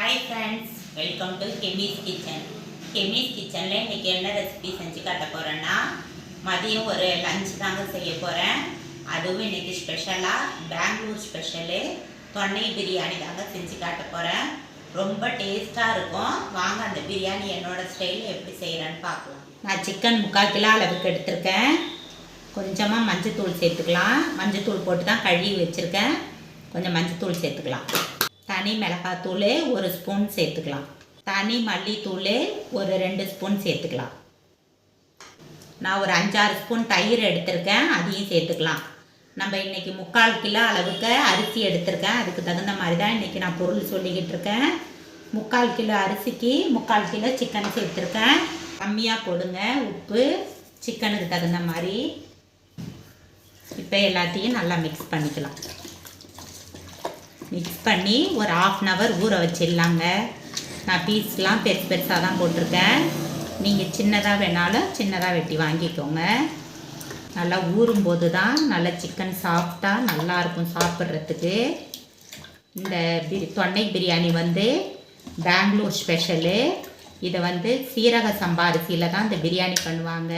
Hi friends welcome to Kemi's Kitchen Kemi's கிச்சனில் இன்றைக்கி என்ன ரெசிபி செஞ்சு காட்ட போகிறேன்னா மதியம் ஒரு லஞ்ச் தாங்க செய்ய போகிறேன் அதுவும் இன்றைக்கி ஸ்பெஷலாக பெங்களூர் ஸ்பெஷலு தொன்னை பிரியாணி தாங்க செஞ்சு காட்ட போகிறேன் ரொம்ப டேஸ்ட்டாக இருக்கும். வாங்க அந்த பிரியாணி என்னோடய ஸ்டைலில் எப்படி செய்கிறேன்னு பார்க்கலாம். நான் சிக்கன் முக்கால் கிலோ அளவுக்கு எடுத்திருக்கேன். கொஞ்சமாக மஞ்சத்தூள் சேர்த்துக்கலாம். மஞ்சத்தூள் போட்டு தான் கழுவி வச்சுருக்கேன். கொஞ்சம் மஞ்சத்தூள் சேர்த்துக்கலாம். தனி மிளகாத்தூள் ஒரு ஸ்பூன் சேர்த்துக்கலாம். தனி மல்லித்தூள் ஒரு ரெண்டு ஸ்பூன் சேர்த்துக்கலாம். நான் ஒரு அஞ்சாறு ஸ்பூன் தயிர் எடுத்திருக்கேன் அதையும் சேர்த்துக்கலாம். நம்ம இன்றைக்கி முக்கால் கிலோ அளவுக்கு அரிசி எடுத்திருக்கேன் அதுக்கு தகுந்த மாதிரி தான் இன்றைக்கி நான் பொருள் சொல்லிக்கிட்டு இருக்கேன். முக்கால் கிலோ அரிசிக்கு முக்கால் கிலோ சிக்கன் சேர்த்துருக்கேன். கம்மியாக போடுங்க உப்பு சிக்கனுக்கு தகுந்த மாதிரி. இப்போ எல்லாத்தையும் நல்லா மிக்ஸ் பண்ணிக்கலாம். மிக்ஸ் பண்ணி ஒரு ஆஃப் அன் ஹவர் ஊற வச்சிடலாங்க. நான் பீஸ்லாம் பெருசு பெருசாக தான் போட்டிருக்கேன். நீங்கள் சின்னதாக வேணாலும் சின்னதாக வெட்டி வாங்கிக்கோங்க. நல்லா ஊறும்போது தான் நல்லா சிக்கன் சாஃப்டாக நல்லாயிருக்கும் சாப்பிட்றதுக்கு. இந்த பிரி தொன்னை பிரியாணி வந்து பெங்களூர் ஸ்பெஷலு இதை வந்து சீரக சம்பா அரிசியில் தான் இந்த பிரியாணி பண்ணுவாங்க.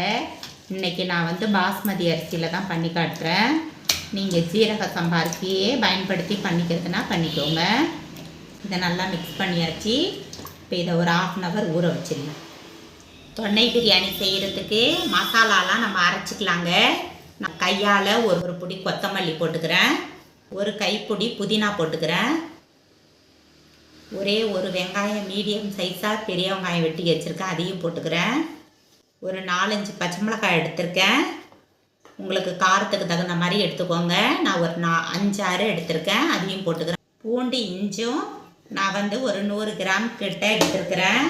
இன்றைக்கி நான் வந்து பாஸ்மதி அரிசியில் தான் பண்ணி காட்டுறேன். நீங்கள் ஜீரக சம்பா அரிசியே பயன்படுத்தி பண்ணிக்கிறதுனா பண்ணிக்கோங்க. இதை நல்லா மிக்ஸ் பண்ணியாச்சு. இப்போ இதை ஒரு ஆஃப் அன் ஹவர் ஊற வச்சிடலாம் தொண்டை பிரியாணி செய்கிறதுக்கு மசாலாலாம் நம்ம அரைச்சிக்கலாங்க. நான் கையால் ஒரு ஒரு பொடி கொத்தமல்லி போட்டுக்கிறேன். ஒரு கைப்பொடி புதினா போட்டுக்கிறேன். ஒரே ஒரு வெங்காயம் மீடியம் சைஸாக பெரிய வெங்காயம் வெட்டி வச்சுருக்கேன். அதையும் போட்டுக்கிறேன். ஒரு நாலஞ்சு பச்சை மிளகாய் எடுத்திருக்கேன். உங்களுக்கு காரத்துக்கு தகுந்த மாதிரி எடுத்துக்கோங்க. நான் ஒரு நா அஞ்சாறு எடுத்திருக்கேன். அதையும் போட்டுக்கிறேன். பூண்டு இஞ்சும் நான் வந்து ஒரு நூறு கிராம் கிட்ட எடுத்திருக்கிறேன்.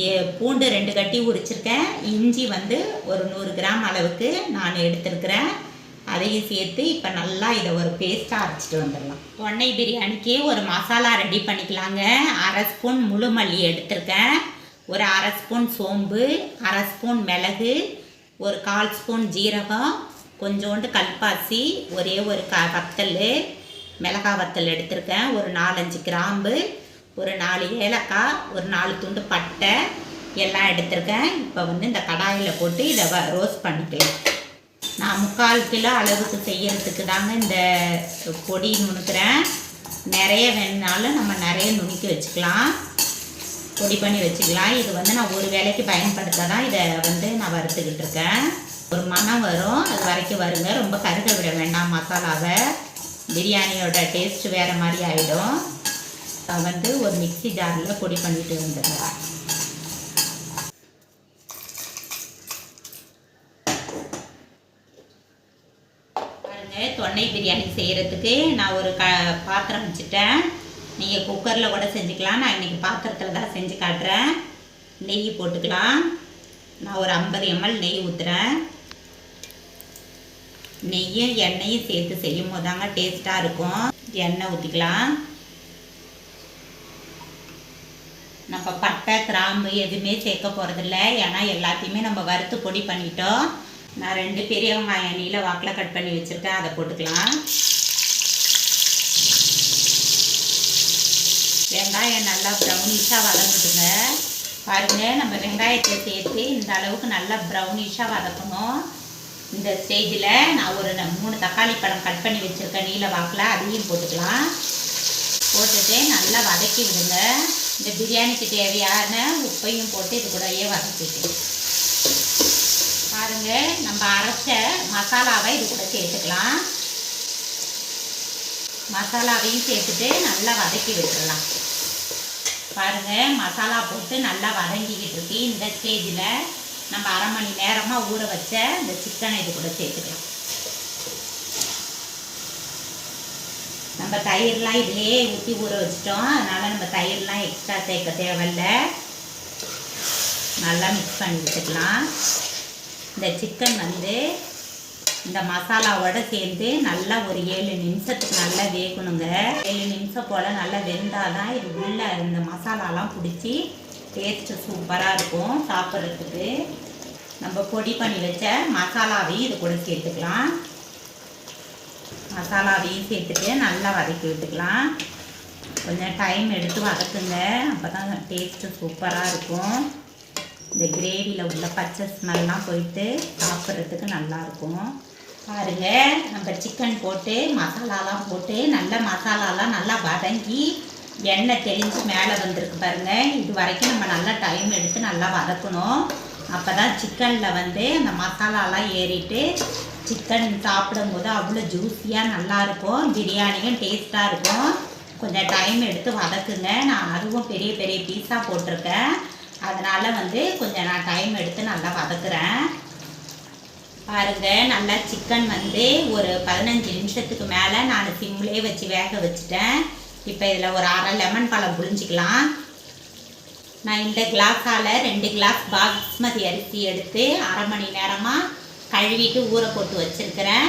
ஏ பூண்டு ரெண்டு கட்டி உரிச்சிருக்கேன். இஞ்சி வந்து ஒரு நூறு கிராம் அளவுக்கு நான் எடுத்திருக்கிறேன். அதையும் சேர்த்து இப்போ நல்லா இதை ஒரு பேஸ்ட்டாக அரைச்சிட்டு வந்துடலாம். பொன்னை பிரியாணிக்கு ஒரு மசாலா ரெடி பண்ணிக்கலாங்க. அரை ஸ்பூன் முழு மல்லி எடுத்திருக்கேன். ஒரு அரை ஸ்பூன் சோம்பு அரை ஸ்பூன் மிளகு ஒரு கால் ஸ்பூன் ஜீரகம் கொஞ்சோண்டு கல்பாசி ஒரே ஒரு க வத்தல் மிளகா வத்தல் எடுத்திருக்கேன். ஒரு நாலஞ்சு கிராம்பு ஒரு நாலு ஏலக்காய் ஒரு நாலு துண்டு பட்டை எல்லாம் எடுத்திருக்கேன். இப்போ வந்து இந்த கடாயில் போட்டு இதை வ ரோஸ்ட் பண்ணிக்கலாம். நான் முக்கால் கிலோ அளவுக்கு செய்யறதுக்கு தாங்க இந்த பொடி நுணுக்கிறேன். நிறைய வேணுனாலும் நம்ம நிறைய நுணுக்கி வச்சுக்கலாம். பொடி பண்ணி வச்சுக்கலாம். இது வந்து நான் ஒரு வேலைக்கு பயன்படுத்த தான் இதை வந்து நான் வறுத்துக்கிட்டு இருக்கேன். ஒரு மணம் வரும். அது வரைக்கும் வருங்க. ரொம்ப கருக விட வேண்டாம் மசாலாவை. பிரியாணியோட டேஸ்ட் வேறு மாதிரி ஆகிடும் வந்து ஒரு மிக்சி ஜாரில் பொடி பண்ணிட்டு வந்துடுறேன். தொண்டை பிரியாணி செய்கிறதுக்கு நான் ஒரு க பாத்திரம் வச்சுட்டேன். நீங்கள் குக்கரில் கூட செஞ்சுக்கலாம். நான் இன்றைக்கி பாத்திரத்தில் தான் செஞ்சு காட்டுறேன். நெய் போட்டுக்கலாம். நான் ஒரு ஐம்பது எம்எல் நெய் ஊற்றுறேன் நெய்யும் எண்ணெயும் சேர்த்து செய்யும் போது தாங்க டேஸ்ட்டாக இருக்கும். எண்ணெய் ஊற்றிக்கலாம் நம்ம பட்டை கிராம்பு எதுவுமே சேர்க்க போகிறதில்ல ஏன்னா எல்லாத்தையுமே நம்ம வறுத்து பொடி பண்ணிட்டோம். நான் ரெண்டு பெரிய வெங்காயம் நீல வாக்கில் கட் பண்ணி வச்சுருக்கேன். அதை போட்டுக்கலாம். வெங்காயம் நல்லா ப்ரௌனிஷாக வதங்கட்டுங்க. பாருங்கள் நம்ம வெங்காயத்தை சேர்த்து இந்த அளவுக்கு நல்லா ப்ரௌனிஷாக வதக்கணும். இந்த ஸ்டேஜில் நான் ஒரு மூணு தக்காளி பழம் கட் பண்ணி வச்சுருக்கேன். நீல வாக்கில் அதையும் போட்டுக்கலாம். போட்டுட்டு நல்லா வதக்கி விடுங்க. இந்த பிரியாணிக்கு தேவையான உப்பையும் போட்டு இது கூடயே வதக்கிட்டு. பாருங்க நம்ம அரைச்ச மசாலாவை இது கூட சேர்த்துக்கலாம். மசாலாவையும் சேர்த்துட்டு நல்லா வதக்கி விட்டுடலாம் பாருங்கள் மசாலா போட்டு நல்லா வதங்கிக்கிட்டு இருக்கு. இந்த ஸ்டேஜில் நம்ம அரை மணி நேரமாக ஊற வச்ச இந்த சிக்கனை இது கூட சேர்த்துக்கலாம். நம்ம தயிர்லாம் இதிலே ஊற்றி ஊற வச்சிட்டோம். அதனால் நம்ம தயிர்லாம் எக்ஸ்ட்ரா சேர்க்க தேவையில்ல. நல்லா மிக்ஸ் பண்ணி விட்டுக்கலாம் இந்த சிக்கன் வந்து இந்த மசாலாவோட சேர்ந்து நல்லா ஒரு ஏழு நிமிஷத்துக்கு நல்லா வேகணுங்க. ஏழு நிமிஷம் போல் நல்லா வெந்தால் தான் இது உள்ள இந்த மசாலாலாம் பிடிச்சி டேஸ்ட்டு சூப்பராக இருக்கும் சாப்பிட்றதுக்கு. நம்ம பொடி பண்ணி வச்ச மசாலாவையும் இது கூட சேர்த்துக்கலாம். மசாலாவையும் சேர்த்துட்டு நல்லா வதக்கி விட்டுக்கலாம். கொஞ்சம் டைம் எடுத்து வதக்குங்க. அப்போ தான் டேஸ்ட்டு சூப்பராக இருக்கும். இந்த கிரேவியில் உள்ள பச்சை ஸ்மெல்லாம் போயிட்டு சாப்பிட்றதுக்கு நல்லாயிருக்கும் பாருங்க. நம்ம சிக்கன் போட்டு மசாலாலாம் போட்டு நல்ல மசாலாலாம் நல்லா வதங்கி எண்ணெய் தெளிஞ்சு மேலே வந்திருக்கு பாருங்க. இது வரைக்கும் நம்ம நல்லா டைம் எடுத்து நல்லா வதக்கணும். அப்போ தான் சிக்கனில் வந்து அந்த மசாலாலாம் ஏறிட்டு சிக்கன் சாப்பிடும் போது அவ்வளோ ஜூஸியாக நல்லாயிருக்கும். பிரியாணியும் டேஸ்ட்டாக இருக்கும். கொஞ்சம் டைம் எடுத்து வதக்குங்க. நான் அதுவும் பெரிய பெரிய பீஸாக போட்டிருக்கேன். அதனால் வந்து கொஞ்சம் நான் டைம் எடுத்து நல்லா வதக்குறேன். பாருங்க நல்லா சிக்கன் வந்து ஒரு பதினஞ்சு நிமிஷத்துக்கு மேலே நான் சிம்லேயே வச்சு வேக வச்சுட்டேன். இப்போ இதில் ஒரு அரை லெமன் பழம் புழிஞ்சிக்கலாம். நான் இந்த கிளாஸால் ரெண்டு கிளாஸ் பாஸ்மதி அரிசி எடுத்து அரை மணி நேரமாக கழுவிட்டு ஊற போட்டு வச்சுருக்கிறேன்.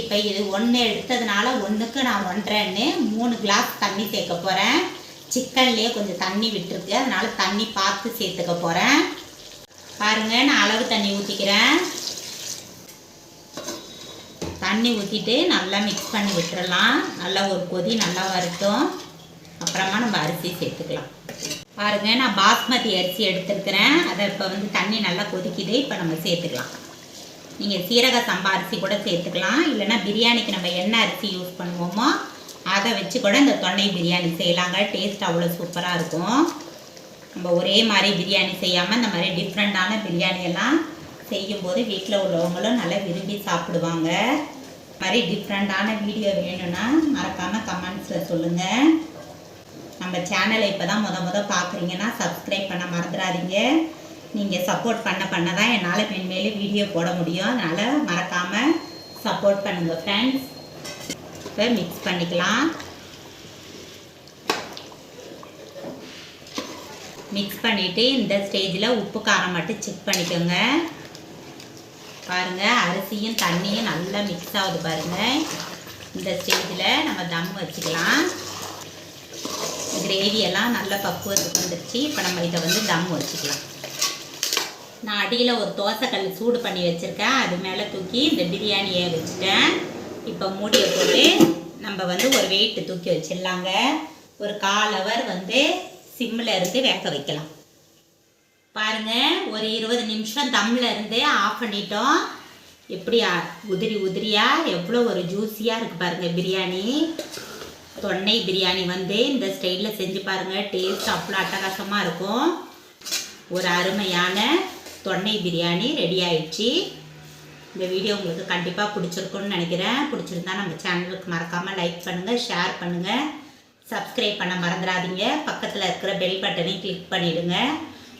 இப்போ இது ஒன்று எடுத்ததுனால ஒன்றுக்கு நான் ஒன்றரைன்னு மூணு கிளாஸ் தண்ணி சேர்க்க போகிறேன் சிக்கன்லேயே கொஞ்சம் தண்ணி விட்டுருக்கு அதனால் தண்ணி பார்த்து சேர்த்துக்க போகிறேன் பாருங்கள் நான் அளவு தண்ணி ஊற்றிக்கிறேன் தண்ணி ஊற்றிட்டு நல்லா மிக்ஸ் பண்ணி விட்டுறலாம். நல்லா ஒரு கொதி நல்லா வரட்டும். அப்புறமா நம்ம அரிசி சேர்த்துக்கலாம். பாருங்க நான் பாஸ்மதி அரிசி எடுத்துருக்கிறேன். அதை இப்போ வந்து தண்ணி நல்லா கொதிக்குது. இப்போ நம்ம சேர்த்துக்கலாம். நீங்கள் சீரக சம்பா அரிசி கூட சேர்த்துக்கலாம். இல்லைன்னா பிரியாணிக்கு நம்ம என்ன அரிசி யூஸ் பண்ணுவோமோ அதை வச்சு கூட இந்த தொண்டை பிரியாணி செய்யலாங்க. டேஸ்ட் அவ்வளோ சூப்பராக இருக்கும். நம்ம ஒரே மாதிரி பிரியாணி செய்யாமல் இந்த மாதிரி டிஃப்ரெண்ட்டான பிரியாணி எல்லாம் செய்யும்போது வீட்டில் உள்ளவங்களும் நல்லா விரும்பி சாப்பிடுவாங்க. மாதிரி டிஃப்ரெண்ட்டான வீடியோ வேணும்னா மறக்காமல் கமெண்ட்ஸில் சொல்லுங்கள் நம்ம சேனலை இப்போ தான் முத முத பார்க்குறீங்கன்னா சப்ஸ்கிரைப் பண்ண மறந்துடாதீங்க. நீங்கள் சப்போர்ட் பண்ண பண்ண தான் என்னால் மென்மேலும் வீடியோ போட முடியும். அதனால் மறக்காமல் சப்போர்ட் பண்ணுங்கள் ஃப்ரெண்ட்ஸ் இப்போ மிக்ஸ் பண்ணிக்கலாம். மிக்ஸ் பண்ணிவிட்டு இந்த ஸ்டேஜில் உப்பு காரம் மட்டும் செக் பண்ணிக்கோங்க. பாருங்கள் அரிசியும் தண்ணியும் நல்லா மிக்ஸ் ஆகுது பாருங்கள் இந்த ஸ்டேஜில் நம்ம தம் வச்சுக்கலாம். கிரேவி எல்லாம் நல்ல பக்குவத்துக்கு வந்துருச்சு. இப்போ நம்ம இதை வந்து தம் வச்சுக்கலாம். நான் அடியில் ஒரு தோசைக்கல் சூடு பண்ணி வச்சுருக்கேன். அது மேலே தூக்கி இந்த பிரியாணியை வச்சுட்டேன். இப்போ மூடியை போட்டு நம்ம வந்து ஒரு வெயிட்டு தூக்கி வச்சிடலாங்க. ஒரு கால் ஹவர் வந்து சிம்மில் இருந்து வேக வைக்கலாம். பாருங்க ஒரு இருபது நிமிஷம் தம்மில் இருந்து ஆஃப் பண்ணிட்டோம் எப்படியா உதிரி உதிரியா எவ்வளோ ஒரு ஜூஸியாக இருக்குது பாருங்கள் பிரியாணி. தொன்னை பிரியாணி வந்து இந்த ஸ்டைலில் செஞ்சு பாருங்கள் டேஸ்ட் அவ்வளோ அட்டகாசமாக இருக்கும். ஒரு அருமையான தொன்னை பிரியாணி ரெடி ஆயிடுச்சு. இந்த வீடியோ உங்களுக்கு கண்டிப்பாக பிடிச்சிருக்குன்னு நினைக்கிறேன். பிடிச்சிருந்தா நம்ம சேனலுக்கு மறக்காமல் லைக் பண்ணுங்கள் ஷேர் பண்ணுங்கள் சப்ஸ்கிரைப் பண்ண மறந்துடாதீங்க. பக்கத்தில் இருக்கிற பெல் பட்டனையும் கிளிக் பண்ணிவிடுங்க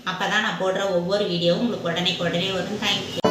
அப்போ தான் நான் போடுற ஒவ்வொரு வீடியோவும் உங்களுக்கு உடனே உடனே வரும். தேங்க்யூ